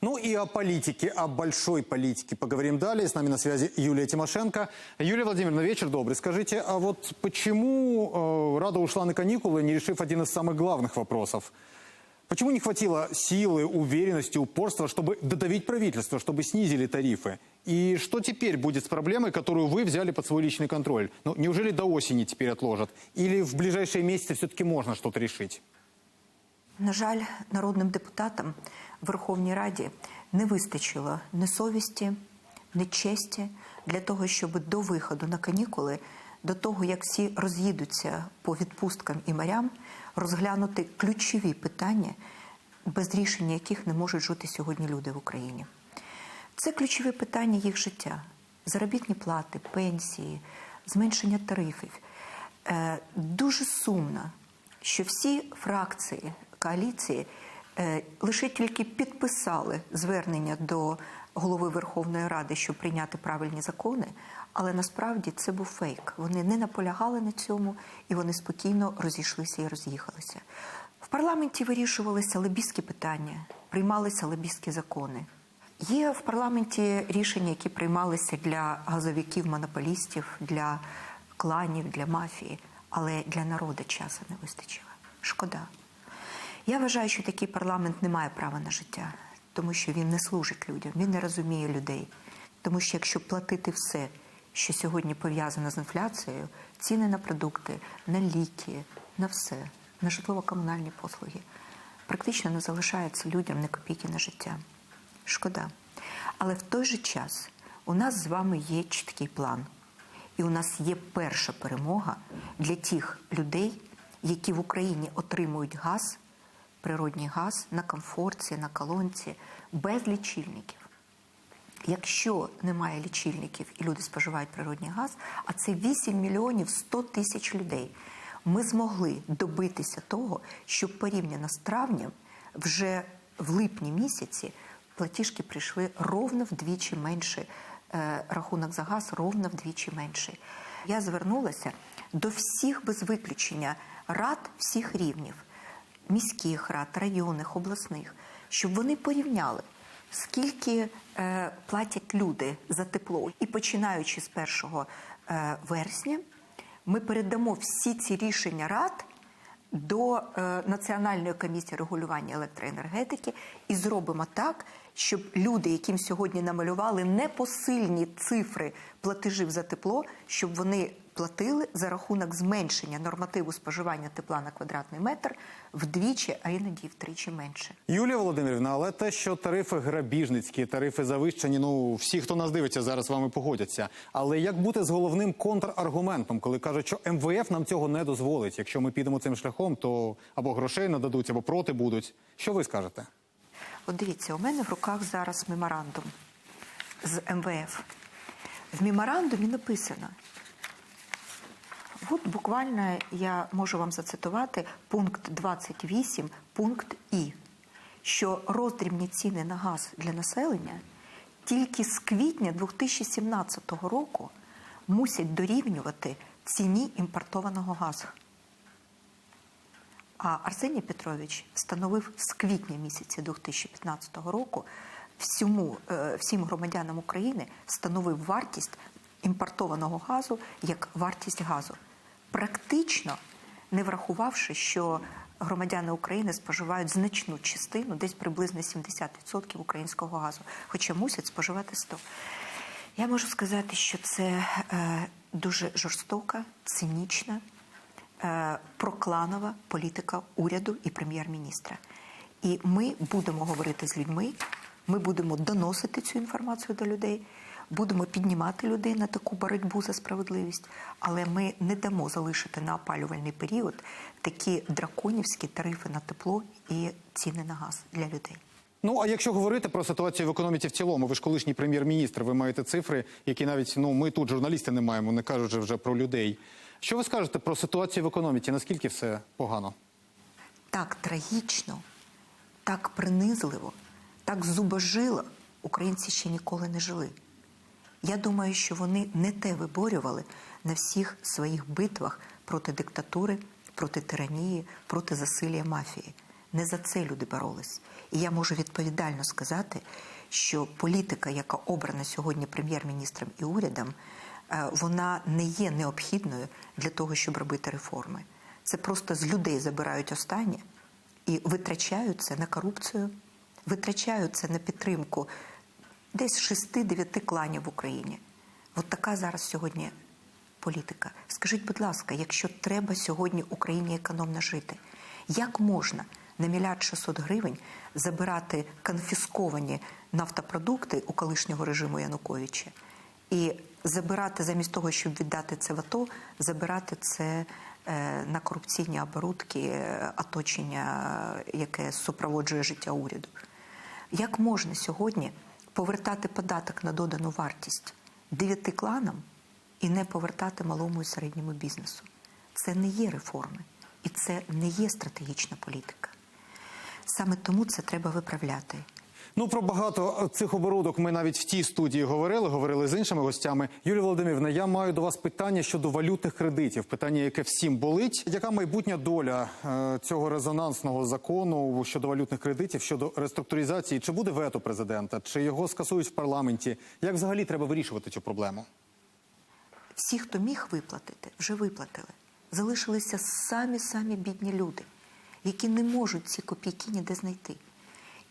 Ну и о политике, о большой политике поговорим далее. С нами на связи Юлия Тимошенко. Юлия Владимировна, вечер добрый. Скажите, а вот почему э, Рада ушла на каникулы, не решив один из самых главных вопросов? Почему не хватило силы, уверенности, упорства, чтобы додавить правительство, чтобы снизили тарифы? И что теперь будет с проблемой, которую вы взяли под свой личный контроль? Ну, неужели до осени теперь отложат? Или в ближайшие месяцы все-таки можно что-то решить? На жаль, народним депутатам в Верховній Раді не вистачило ні совісті, ні честі для того, щоб до виходу на канікули, до того як всі роз'їдуться по відпусткам і морям, розглянути ключові питання, без рішення яких не можуть жити сьогодні люди в Україні. Це ключові питання їх життя: заробітні плати, пенсії, зменшення тарифів. Е, Дуже сумно, що всі фракції коаліції е, лише тільки підписали звернення до голови Верховної Ради, щоб прийняти правильні закони, але насправді це був фейк. Вони не наполягали на цьому і вони спокійно розійшлися і роз'їхалися. В парламенті вирішувалися лобістські питання, приймалися лобістські закони. Є в парламенті рішення, які приймалися для газовиків-монополістів, для кланів, для мафії, але для народу часу не вистачило. Шкода. Я вважаю, що такий парламент не має права на життя, тому що він не служить людям, він не розуміє людей. Тому що якщо платити все, що сьогодні пов'язано з інфляцією, ціни на продукти, на ліки, на все, на житлово-комунальні послуги, практично не залишається людям не копійки на життя. Шкода. Але в той же час у нас з вами є чіткий план. І у нас є перша перемога для тих людей, які в Україні отримують газ, природній газ на комфорті, на колонці, без лічильників. Якщо немає лічильників і люди споживають природній газ, а це 8 мільйонів 100 тисяч людей, ми змогли добитися того, щоб порівняно з травнем вже в липні місяці платіжки прийшли ровно вдвічі менше. е, Рахунок за газ ровно вдвічі менший. Я звернулася до всіх без виключення рад всіх рівнів, міських рад, районних, обласних, щоб вони порівняли, скільки е, платять люди за тепло. І починаючи з 1 е, вересня, ми передамо всі ці рішення рад до е, Національної комісії регулювання електроенергетики і зробимо так, щоб люди, яким сьогодні намалювали непосильні цифри платежів за тепло, щоб вони платили за рахунок зменшення нормативу споживання тепла на квадратний метр вдвічі, а іноді втричі менше. Юлія Володимирівна, але те, що тарифи грабіжницькі, тарифи завищені, ну всі, хто нас дивиться, зараз з вами погодяться. Але як бути з головним контраргументом, коли кажуть, що МВФ нам цього не дозволить? Якщо ми підемо цим шляхом, то або грошей нададуть, або проти будуть. Що ви скажете? От дивіться, у мене в руках зараз меморандум з МВФ. В меморандумі написано. От буквально я можу вам зацитувати пункт 28, пункт І, що роздрібні ціни на газ для населення тільки з квітня 2017 року мусять дорівнювати ціні імпортованого газу. А Арсеній Петрович встановив з квітня місяця 2015 року всьому, е, всім громадянам України встановив вартість імпортованого газу як вартість газу, практично не врахувавши, що громадяни України споживають значну частину, десь приблизно 70% українського газу, хоча мусять споживати 100%. Я можу сказати, що це е, дуже жорстока, цинічна е, прокланова політика уряду і прем'єр-міністра. І ми будемо говорити з людьми, ми будемо доносити цю інформацію до людей, будемо піднімати людей на таку боротьбу за справедливість, але ми не дамо залишити на опалювальний період такі драконівські тарифи на тепло і ціни на газ для людей. Ну а якщо говорити про ситуацію в економіці в цілому, ви ж колишній прем'єр-міністр, ви маєте цифри, які навіть ну ми тут журналісти не маємо, не кажучи вже про людей. Що ви скажете про ситуацію в економіці? Наскільки все погано? так трагічно, так принизливо, так зубожило українці ще ніколи не жили. Я думаю, що вони не те виборювали на всіх своїх битвах проти диктатури, проти тиранії, проти засилля мафії. Не за це люди боролись. І я можу відповідально сказати, що політика, яка обрана сьогодні прем'єр-міністром і урядом, е, вона не є необхідною для того, щоб робити реформи. Це просто з людей забирають останнє і витрачають це на корупцію, витрачають це на підтримку десь 6-9 кланів в Україні. От така зараз сьогодні політика. Скажіть, будь ласка, якщо треба сьогодні Україні економно жити, як можна на мільярд 600 гривень забирати конфісковані нафтопродукти у колишнього режиму Януковича і забирати замість того, щоб віддати це в АТО, забирати це е, на корупційні оборудки, е, оточення, яке супроводжує життя уряду? Як можна сьогодні повертати податок на додану вартість дев'яти кланам і не повертати малому і середньому бізнесу? Це не є реформи, і це не є стратегічна політика. Саме тому це треба виправляти. Ну про багато цих оборудок ми навіть в тій студії говорили, говорили з іншими гостями. Юлія Володимирівна, я маю до вас питання щодо валютних кредитів. Питання, яке всім болить. Яка майбутня доля е, цього резонансного закону щодо валютних кредитів, щодо реструктуризації? Чи буде вето президента, чи його скасують в парламенті? Як взагалі треба вирішувати цю проблему? Всі, хто міг виплатити, вже виплатили. Залишилися самі самі бідні люди, які не можуть ці копійки ніде знайти.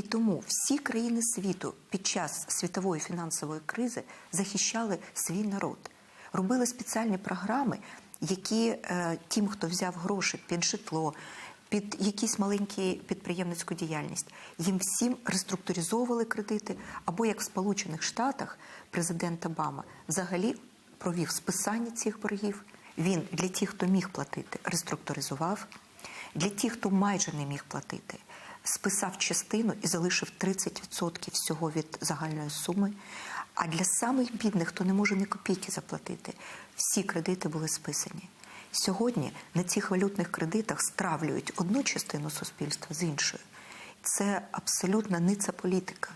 І тому всі країни світу під час світової фінансової кризи захищали свій народ, робили спеціальні програми, які е, тим, хто взяв гроші під житло, під якісь маленькі підприємницьку діяльність, їм всім реструктуризовували кредити. Або як в Сполучених Штатах президент Обама взагалі провів списання цих боргів. Він для тих, хто міг платити, реструктуризував. Для тих, хто майже не міг платити, списав частину і залишив 30% всього від загальної суми. А для самих бідних, хто не може ні копійки заплатити, всі кредити були списані. Сьогодні на цих валютних кредитах стравлюють одну частину суспільства з іншою. Це абсолютно ниця політика.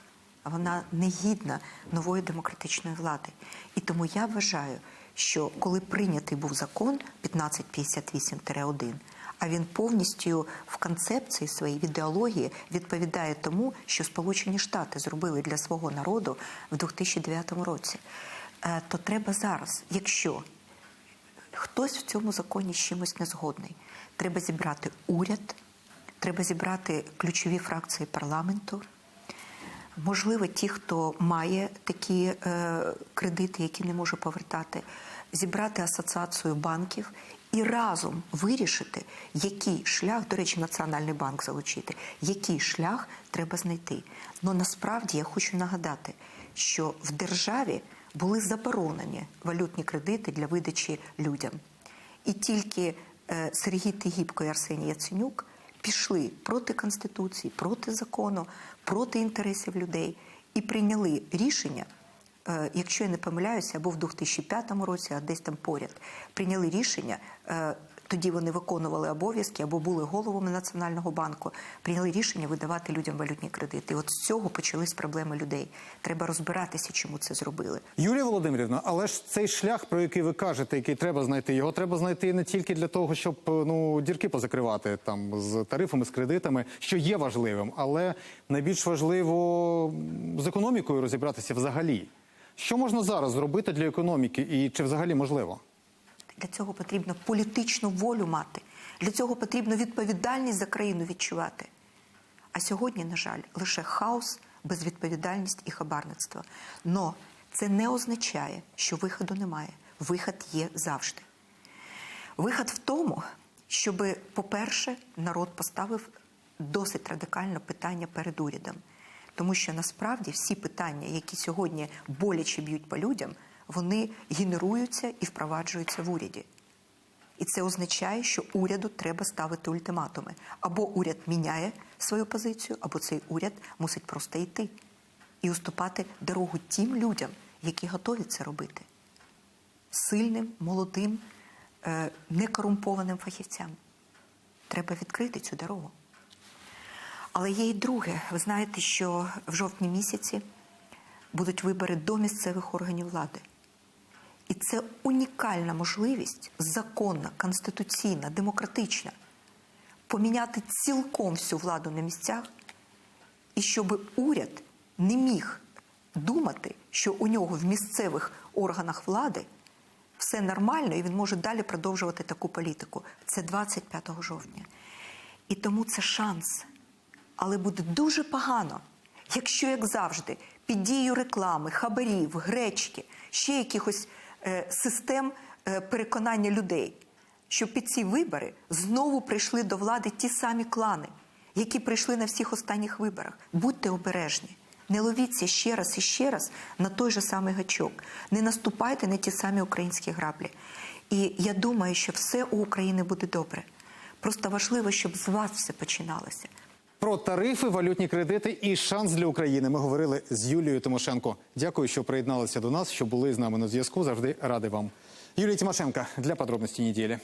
Вона не гідна нової демократичної влади. І тому я вважаю, що коли прийнятий був закон 1558-1, а він повністю в концепції своїй в ідеології відповідає тому, що Сполучені Штати зробили для свого народу в 2009 році, е, то треба зараз, якщо хтось в цьому законі з чимось не згодний, треба зібрати уряд, треба зібрати ключові фракції парламенту. Можливо, ті, хто має такі е, кредити, які не може повертати, зібрати асоціацію банків і разом вирішити, який шлях, до речі, Національний банк залучити, який шлях треба знайти. Ну насправді я хочу нагадати, що в державі були заборонені валютні кредити для видачі людям. І тільки е, Сергій Тигіпко і Арсеній Яценюк пішли проти конституції, проти закону, проти інтересів людей і прийняли рішення. е, Якщо я не помиляюся, або в 2005 році, а десь там поряд, прийняли рішення. Тоді вони виконували обов'язки або були головами Національного банку. Прийняли рішення видавати людям валютні кредити. І от з цього почались проблеми людей. Треба розбиратися, чому це зробили. Юлія Володимирівна, але ж цей шлях, про який ви кажете, який треба знайти, його треба знайти не тільки для того, щоб ну дірки позакривати там з тарифами, з кредитами, що є важливим, але найбільш важливо з економікою розібратися взагалі. Що можна зараз зробити для економіки, і чи взагалі можливо? Для цього потрібно політичну волю мати. Для цього потрібно відповідальність за країну відчувати. А сьогодні, на жаль, лише хаос, безвідповідальність і хабарництво. Но це не означає, що виходу немає. Вихід є завжди. Вихід в тому, щоб, по-перше, народ поставив досить радикально питання перед урядом. Тому що насправді всі питання, які сьогодні боляче б'ють по людям, вони генеруються і впроваджуються в уряді. І це означає, що уряду треба ставити ультиматуми. Або уряд міняє свою позицію, або цей уряд мусить просто йти і уступати дорогу тим людям, які готові це робити. Сильним, молодим, е, некорумпованим фахівцям. Треба відкрити цю дорогу. Але є і друге. Ви знаєте, що в жовтні місяці будуть вибори до місцевих органів влади. І це унікальна можливість, законна, конституційна, демократична, поміняти цілком всю владу на місцях, і щоб уряд не міг думати, що у нього в місцевих органах влади все нормально, і він може далі продовжувати таку політику. Це 25 жовтня. І тому це шанс. Але буде дуже погано, якщо, як завжди, під дією реклами, хабарів, гречки, ще якихось систем е, переконання людей, що під ці вибори знову прийшли до влади ті самі клани, які прийшли на всіх останніх виборах. Будьте обережні. Не ловіться ще раз і ще раз на той же самий гачок. Не наступайте на ті самі українські граблі. І я думаю, що все у України буде добре. Просто важливо, щоб з вас все починалося. Про тарифи, валютні кредити і шанс для України. Ми говорили з Юлією Тимошенко. Дякую, що приєдналися до нас, що були з нами на зв'язку. Завжди радий вам. Юлія Тимошенко для подробності неділі.